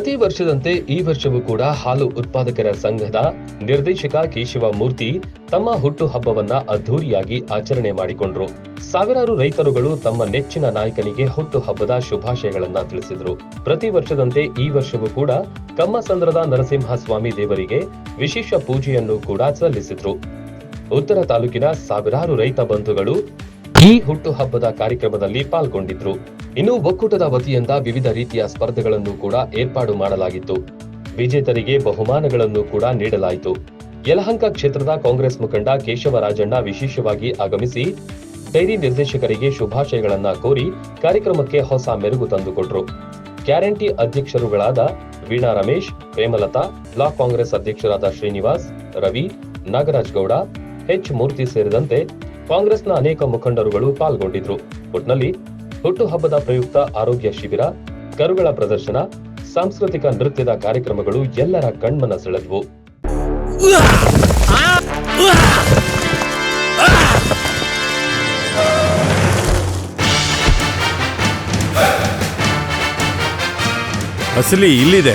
ಪ್ರತಿ ವರ್ಷದಂತೆ ಈ ವರ್ಷವೂ ಕೂಡ ಹಾಲು ಉತ್ಪಾದಕರ ಸಂಘದ ನಿರ್ದೇಶಕ ಕೇಶವ ಮೂರ್ತಿ ತಮ್ಮ ಹುಟ್ಟು ಹಬ್ಬವನ್ನ ಅದ್ದೂರಿಯಾಗಿ ಆಚರಣೆ ಮಾಡಿಕೊಂಡ್ರು. ಸಾವಿರಾರು ರೈತರುಗಳು ತಮ್ಮ ನೆಚ್ಚಿನ ನಾಯಕನಿಗೆ ಹುಟ್ಟು ಹಬ್ಬದ ಶುಭಾಶಯಗಳನ್ನ ತಿಳಿಸಿದ್ರು. ಪ್ರತಿ ವರ್ಷದಂತೆ ಈ ವರ್ಷವೂ ಕೂಡ ಕಮ್ಮಸಂದ್ರದ ನರಸಿಂಹಸ್ವಾಮಿ ದೇವರಿಗೆ ವಿಶೇಷ ಪೂಜೆಯನ್ನು ಕೂಡ ಸಲ್ಲಿಸಿದ್ರು. ಉತ್ತರ ತಾಲೂಕಿನ ಸಾವಿರಾರು ರೈತ ಬಂಧುಗಳು ಈ ಹುಟ್ಟುಹಬ್ಬದ ಕಾರ್ಯಕ್ರಮದಲ್ಲಿ ಪಾಲ್ಗೊಂಡಿದ್ರು. ಇನ್ನು ಒಕ್ಕೂಟದ ವತಿಯಿಂದ ವಿವಿಧ ರೀತಿಯ ಸ್ಪರ್ಧೆಗಳನ್ನು ಕೂಡ ಏರ್ಪಾಡು ಮಾಡಲಾಗಿತ್ತು. ವಿಜೇತರಿಗೆ ಬಹುಮಾನಗಳನ್ನು ಕೂಡ ನೀಡಲಾಯಿತು. ಯಲಹಂಕ ಕ್ಷೇತ್ರದ ಕಾಂಗ್ರೆಸ್ ಮುಖಂಡ ಕೇಶವ ರಾಜಣ್ಣ ವಿಶೇಷವಾಗಿ ಆಗಮಿಸಿ, ಡೈರಿ ನಿರ್ದೇಶಕರಿಗೆ ಶುಭಾಶಯಗಳನ್ನ ಕೋರಿ ಕಾರ್ಯಕ್ರಮಕ್ಕೆ ಹೊಸ ಮೆರುಗು ತಂದುಕೊಟ್ರು. ಗ್ಯಾರಂಟಿ ಅಧ್ಯಕ್ಷರುಗಳಾದ ವೀಣಾ ರಮೇಶ್ ಪ್ರೇಮಲತಾ ಬ್ಲಾಕ್ ಕಾಂಗ್ರೆಸ್ ಅಧ್ಯಕ್ಷರಾದ ಶ್ರೀನಿವಾಸ್, ರವಿ, ನಾಗರಾಜ್ ಗೌಡ, ಎಚ್ ಮೂರ್ತಿ ಸೇರಿದಂತೆ ಕಾಂಗ್ರೆಸ್ನ ಅನೇಕ ಮುಖಂಡರುಗಳು ಪಾಲ್ಗೊಂಡಿದ್ರು. ಒಟ್ನಲ್ಲಿ ಹುಟ್ಟುಹಬ್ಬದ ಪ್ರಯುಕ್ತ ಆರೋಗ್ಯ ಶಿಬಿರ ಕರುಗಳ ಪ್ರದರ್ಶನ ಸಾಂಸ್ಕೃತಿಕ ನೃತ್ಯದ ಕಾರ್ಯಕ್ರಮಗಳು ಎಲ್ಲರ ಕಣ್ಮನ ಸೆಳೆದವು. ಅಸಲಿ ಇಲ್ಲಿದೆ.